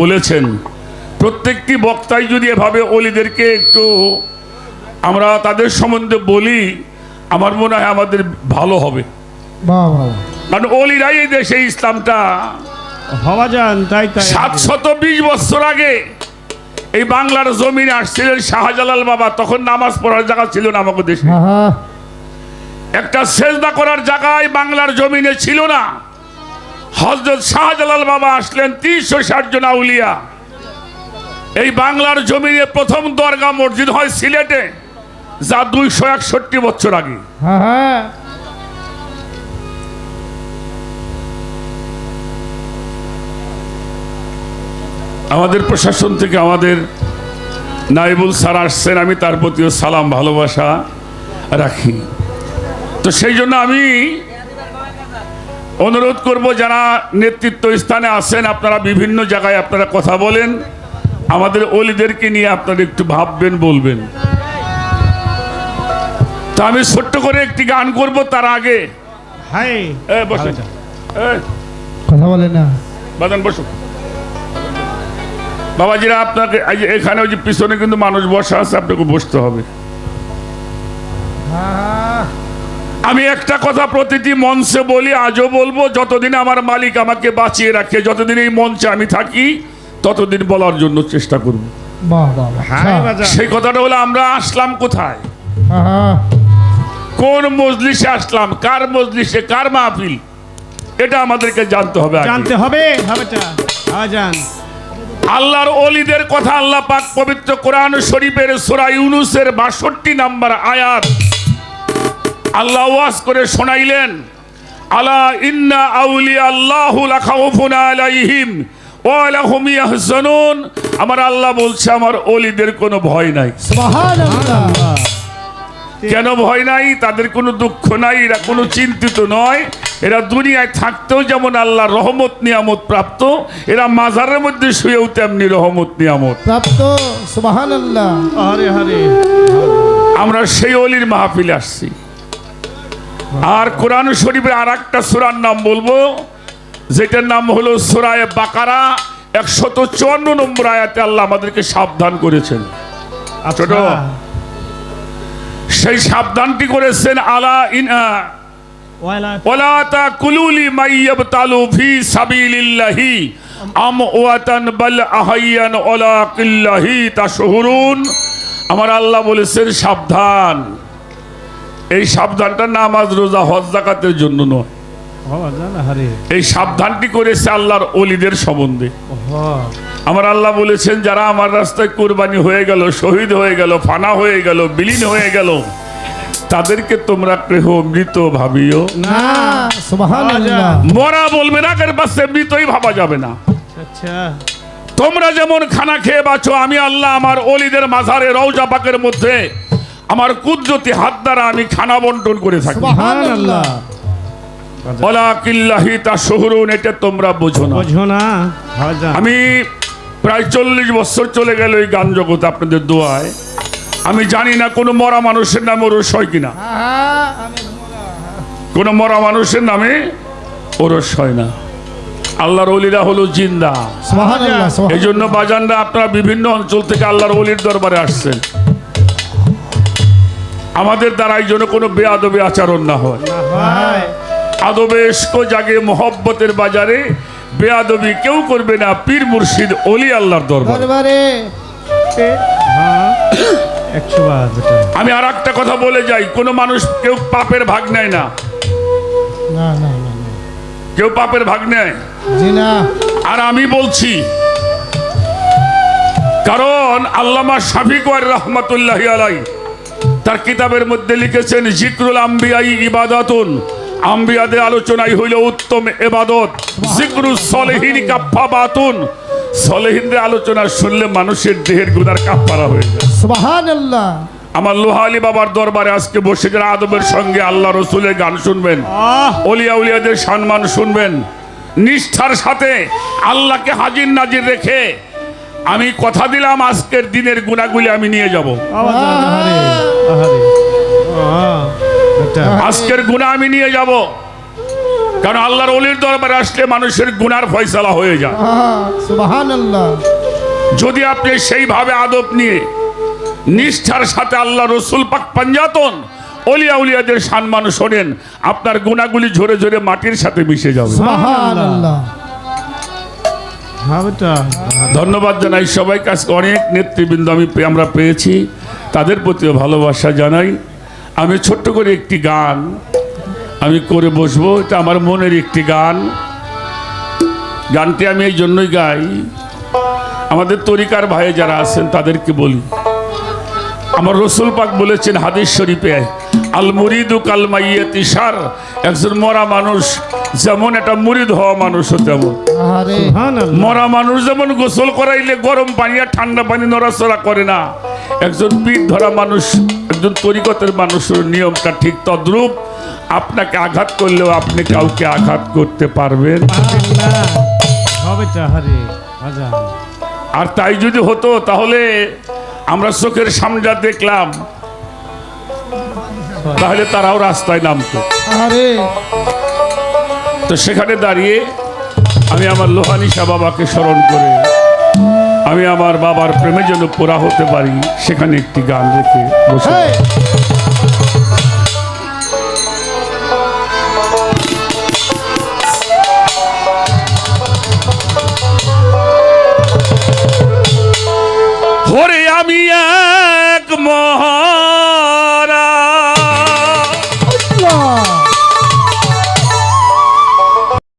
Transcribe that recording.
বলেছেন প্রত্যেকটি বক্তাই যদি এভাবে অলিদেরকে একটু আমরা তাদের সম্বন্ধে বলি আমার মনে হয় আমাদের ভালো হবে। কারণ অলিরাই এই দেশে ইসলামটা হওয়া যান তাই তাই। সাতশত বিশ বছর আগে এই বাংলার জমিনে আসছিলেন শাহজালাল বাবা তখন নামাজ পড়ার জায়গা ছিল না আমাকে দেশে। একটা সেজদা করার জায়গায় বাংলার জমিনে ছিল না। হজরত শাহজালাল বাবা আসলেন তিনশো ষাট জন আউলিয়া। এই বাংলার জমিনে প্রথম দরগা মসজিদ হয় সিলেটে যা দুইশো একষট্টি বছর আগে। হ্যাঁ হ্যাঁ। আমাদের প্রশাসন থেকে আমাদের নাইবুল স্যার আসছেন আমি তার প্রতিও সালাম ভালোবাসা রাখি। তো সেই জন্য আমি অনুরোধ করব যারা নেতৃত্ব স্থানে আছেন আপনারা বিভিন্ন জায়গায় আপনারা কথা বলেন। আমাদের অলিদেরকে নিয়ে আপনারা একটু ভাববেন বলবেন। তো আমি ছোট্ট করে একটি গান করব তার আগে। কথা বলে না। বাদান বসো বাবাজিরা আপনাকে যে এখানে ওই যে পিছনে কিন্তু মানুষ বসা আছে আপনাকে বসতে হবে। হ্যাঁ আমি একটা কথা প্রতিটি মঞ্চে বলি আজও বলব যতদিন আমার মালিক আমাকে বাঁচিয়ে রাখে যতদিন এই মঞ্চে আমি থাকি ততদিন বলার জন্য চেষ্টা করব। বাহ বাহ বাহ। হাই আচ্ছা। সেই কথাটা হলো আমরা আসলাম কোথায়? হ্যাঁ হ্যাঁ কোন মজলিসে আসলাম? কার মজলিসে? কার মাহফিল? এটা আমাদেরকে জানতে হবে জানতে হবে আল্লাহর অলিদের কথা আল্লাহ পাক পবিত্র কোরআন শরীফের সূরা ইউনুসের 62 নাম্বার আয়াত আল্লাহ ওয়াজ করে শোনাইলেন আলা ইন্না আউলিয়া আল্লাহু লা খাউফুন আলাইহিম ওয়া লাহুম ইয়াহজানুন। আমার আল্লাহ বলছে আমার অলিদের কোনো ভয় নাই। সুবহানাল্লাহ। কেন ভয় নাই? তাদের কোনো দুঃখ নাই এরা কোনো চিন্তিত নয়। এরা দুনিয়ায় থাকতেও যেমন আল্লাহ রহমত নিয়ামত প্রাপ্ত এরা মাজারের মধ্যে শুয়েও তেমনি রহমত নিয়ামত। প্রাপ্ত সুবহানাল্লাহ। হরে হরে আমরা সেই অলির মাহফিলে আসছি। আর কোরআন শরীফের আর একটা সুরার নাম বলব যেটার নাম হলো সুরায় বাকারা একশত চুয়ান্ন নম্বর আয়াতে আল্লাহ আমাদেরকে সাবধান করেছেন। ছোট। আচ্ছা সেই সাবধানটি করেছেন? আলা ইনা ফি সাবিলিল্লাহি বাল আহাইয়ান ওলা কিল্লাহি তাশহুরুন। আমার আল্লাহ বলেছেন সাবধান। এই সাবধানটা নামাজ, রোজা, হজ, জাকাতের জন্য নয়। এই সাবধানটি করেছে আল্লাহর অলিদের সম্বন্ধে। আমার আল্লাহ বলেছেন, যারা আমার রাস্তায় কোরবানি হয়ে গেল, শহীদ হয়ে গেল, ফানা হয়ে গেল, বিলীন হয়ে গেল, তাদেরকে তোমরা কেহ মৃত ভাবিও মরা বলবে না কার পাশে মৃতই ভাবা যাবে না। তোমরা যেমন খানা খেয়ে বাঁচো, আমি আল্লাহ আমার অলিদের মাঝারে রৌজা পাকের মধ্যে আমার কুদরতি হাত দ্বারা আমি খানা বন্টন করে থাকি। এটা তোমরা বোঝো না। বোঝো না। আমি প্রায় চল্লিশ বছর চলে গেল এই গান জগতে আপনাদের দোয়ায়। আমি জানি না কোনো মরা মানুষের নামে ওরস হয় কিনা। কোনো মরা মানুষের নামে ওরস হয় না। আল্লাহর অলিরা হলো জিন্দা। এই জন্য বাজানরা আপনারা বিভিন্ন অঞ্চল থেকে আল্লাহর অলির দরবারে আসছেন। আমাদের দ্বারা এই জন্য কোনো বেআদবি আচরণ না হয়। আদবে এস্ক জাগে মোহব্বতের বাজারে বেআদবি কেউ করবে না পীর মুর্শিদ অলি আল্লাহর দরবার। হ্যাঁ। আমি আর একটা কথা বলে যাই কোনো মানুষ কেউ পাপের ভাগ নেয় না। না না না না। কেউ পাপের ভাগ নেয়? না। আর আমি বলছি কারণ আল্লামা শাফিক রহমতুল্লাহ আলাই তার কিতাবের মধ্যে লিখেছেন জিক্রুল আম্বিয়াই ইবাদাতুন। আম্বিয়াদের আলোচনাই হইল উত্তম এবাদত। জিক্রু সলেহিন কাপ্পা বাতুন সলেহিনদের আলোচনা শুনলে মানুষের দেহের গুদার কাপ্পারা হয়ে যায়। সুবহানাল্লাহ। আমার লোহা আলী বাবার দরবারে আজকে বসে যারা আদবের সঙ্গে আল্লাহ রসুলের গান শুনবেন অলিয়া উলিয়াদের সম্মান শুনবেন নিষ্ঠার সাথে আল্লাহকে হাজির নাজির রেখে আমি কথা দিলাম আজকের দিনের গুণাগুলি আমি নিয়ে যাব। বেটা আজকের গুণা আমি নিয়ে যাব। কারণ আল্লাহর অলির দরবারে আসলে মানুষের গুনার ফয়সালা হয়ে যায়। যদি আপনি সেইভাবে আদব নিয়ে নিষ্ঠার সাথে আল্লাহ রসুল পাক পাঞ্জাতন অলিয়া উলিয়াদের সম্মান শোনেন আপনার গুণাগুলি ঝরে ঝরে মাটির সাথে মিশে যাবে। ধন্যবাদ জানাই সবাই আজকে অনেক নেতৃবৃন্দ আমি আমরা পেয়েছি। তাদের প্রতিও ভালোবাসা জানাই। আমি ছোট্ট করে একটি গান আমি করে বসবো, এটা আমার মনের একটি গান। গানটি আমি এই জন্যই গাই। আমাদের তরিকার ভাই যারা আছেন তাদেরকে বলি। আমার রসুল পাক বলেছেন হাদিস শরীফে আল মুরিদু কাল মাইয়াতি সার একজন মরা মানুষ যেমন একটা মুরিদ হওয়া মানুষও তেমন। সুবহানাল্লাহ। মরা মানুষ যেমন গোসল করাইলে গরম পানি আর ঠান্ডা পানি নড়াচড়া করে না একজন পিঠ ধরা মানুষ একজন তরিকতের মানুষের নিয়মটা ঠিক তদ্রূপ আপনাকে আঘাত করলেও আপনি কাউকে আঘাত করতে পারবেন। আর তাই যদি হতো তাহলে আমরা চোখের সামনে দেখলাম তাহলে তারাও রাস্তায় নামতো। তো সেখানে দাঁড়িয়ে আমি আমার লোহানিশা বাবাকে স্মরণ করে আমি আমার বাবার প্রেমে যেন পোড়া হতে পারি সেখানে একটি গান রেখে বসে ওরে আমি এক মহা